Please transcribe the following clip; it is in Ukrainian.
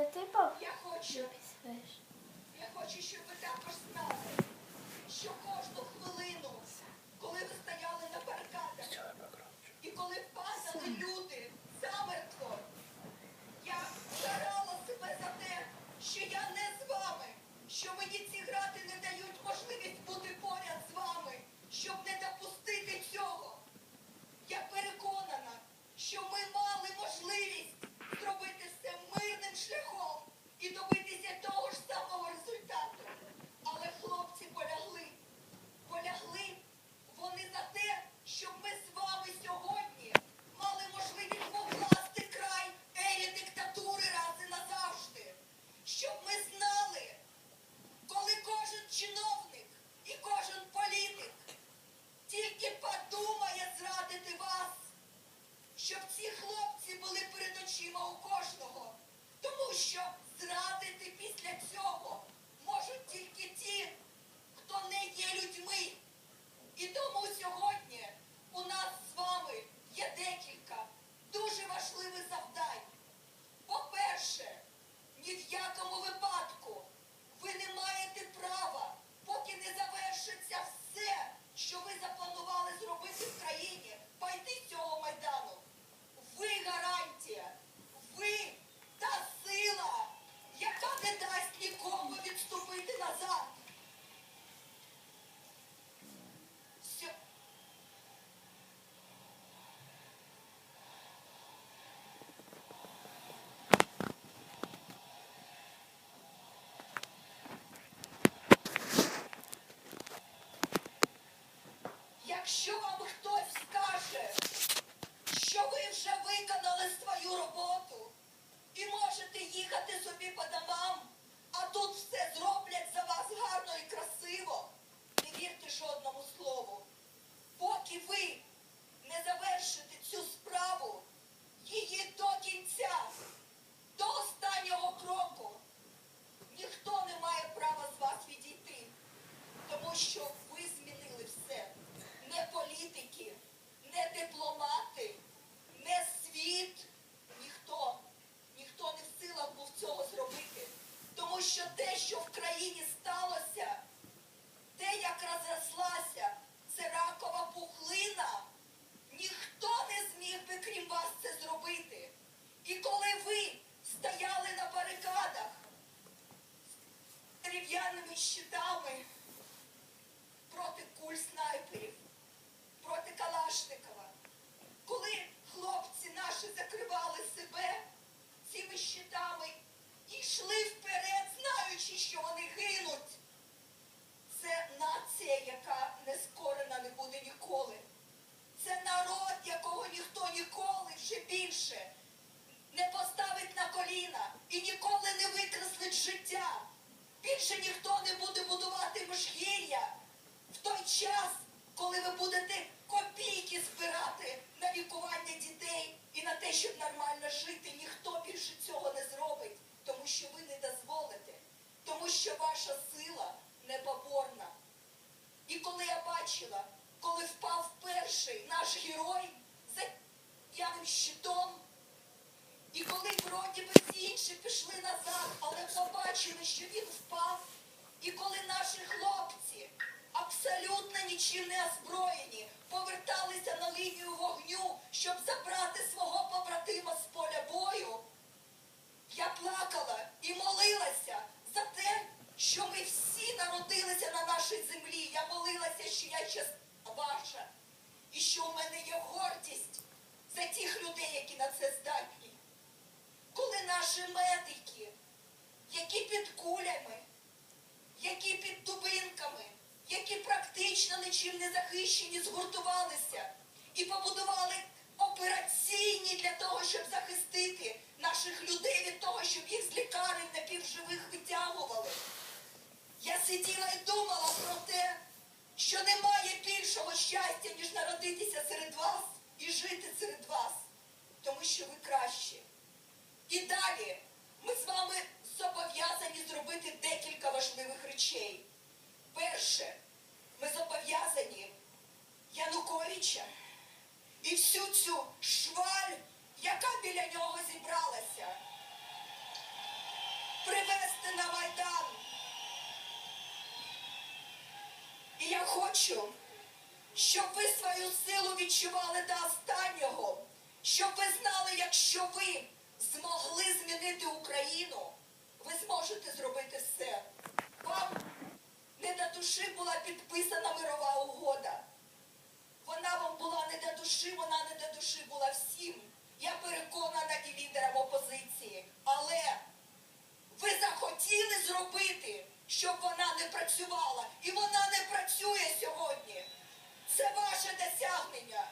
Це ти Бог Я хочу, я хочу, щоб ви також знали, що кожну хвилину, коли ви стояли на барикадах, і коли падали люди замертво, я карала себе за те, що я не з вами, що мені ці грати не дають можливість бути поряд з вами, щоб не допустити цього. Я переконана, що ми мали можливість зробити все мирним шляхом і добитися того ж самого результату. Але хлопці полягли. Полягли вони за те, щоб ми з вами сьогодні мали можливість покласти край ері диктатури раз і назавжди. Щоб ми знали, коли кожен чиновник і кожен політик тільки подумає зрадити вас, щоб ці хлопці були перед очима у кожного. Тому що зрадити після цього можуть тільки ті, хто не є людьми. І тому сьогодні у нас з вами є декілька дуже важливих завдань. По-перше, ні в якому випадку ви не маєте права, поки не завершиться все, запланували зробити в країні, пойти з цього майдану. Ви гарантія, ви та сила, яка не дасть нікому відступити назад. Сьо- Якщо вам хтось скаже, що ви вже виконали свою роботу і можете їхати собі по домам, а тут все зроблять за вас гарно і красиво, не вірте жодному слову. Поки ви не завершите цю справу, її до кінця, до останнього кроку, ніхто не має права з вас відійти. Тому що ви змінили все. Не політики, не дипломати, не світ. Ніхто, ніхто не в силах був цього зробити. Тому що те, що в країні сталося, те, як розрослася, це ракова пухлина. Ніхто не зміг би, крім вас, це зробити. І коли ви стояли на барикадах з дерев'яними щитами, проти куль снайперів, проти Калашникова. Коли хлопці наші закривали себе цими щитами і йшли вперед, знаючи, що вони гинуть. Це нація, яка не скорена не буде ніколи. Це народ, якого ніхто ніколи вже більше не поставить на коліна і ніколи не викреслить життя. Більше ніхто не буде будувати межгір'я в той час, коли ви будете копійки збирати на лікування дітей і на те, щоб нормально жити. Ніхто більше цього не зробить, тому що ви не дозволите, тому що ваша сила непоборна. І коли я бачила, коли впав перший наш герой за п'яним щитом, і коли вроді би всі інші пішли назад, але побачили, що він впав, і коли наші хлопці, абсолютно нічим не озброєні, поверталися на лінію вогню, щоб забрати свого побратима з поля бою, я плакала і молилася за те, що ми всі народилися на нашій землі. Я молилася, що я частина ваша, і що у мене є гордість за тих людей, які на це здатні. Коли наші медики, які під кулями, які під дубинками, які практично нічим не захищені, згуртувалися і побудували операційні для того, щоб захистити наших людей від того, щоб їх з лікарень напівживих витягували. Я сиділа і думала про те, що немає більшого щастя, ніж народитися серед вас і жити серед вас, тому що ви кращі. І далі ми з вами зобов'язані зробити декілька важливих речей. Перше, ми зобов'язані Януковича і всю цю шваль, яка біля нього зібралася, привезти на Майдан. І я хочу, щоб ви свою силу відчували до останнього, щоб ви знали, якщо ви змогли змінити Україну, ви зможете зробити все. Вам не до душі була підписана мирова угода. Вона вам була не до душі, вона не до душі була всім. Я переконана і лідерам опозиції. Але ви захотіли зробити, щоб вона не працювала. І вона не працює сьогодні. Це ваше досягнення.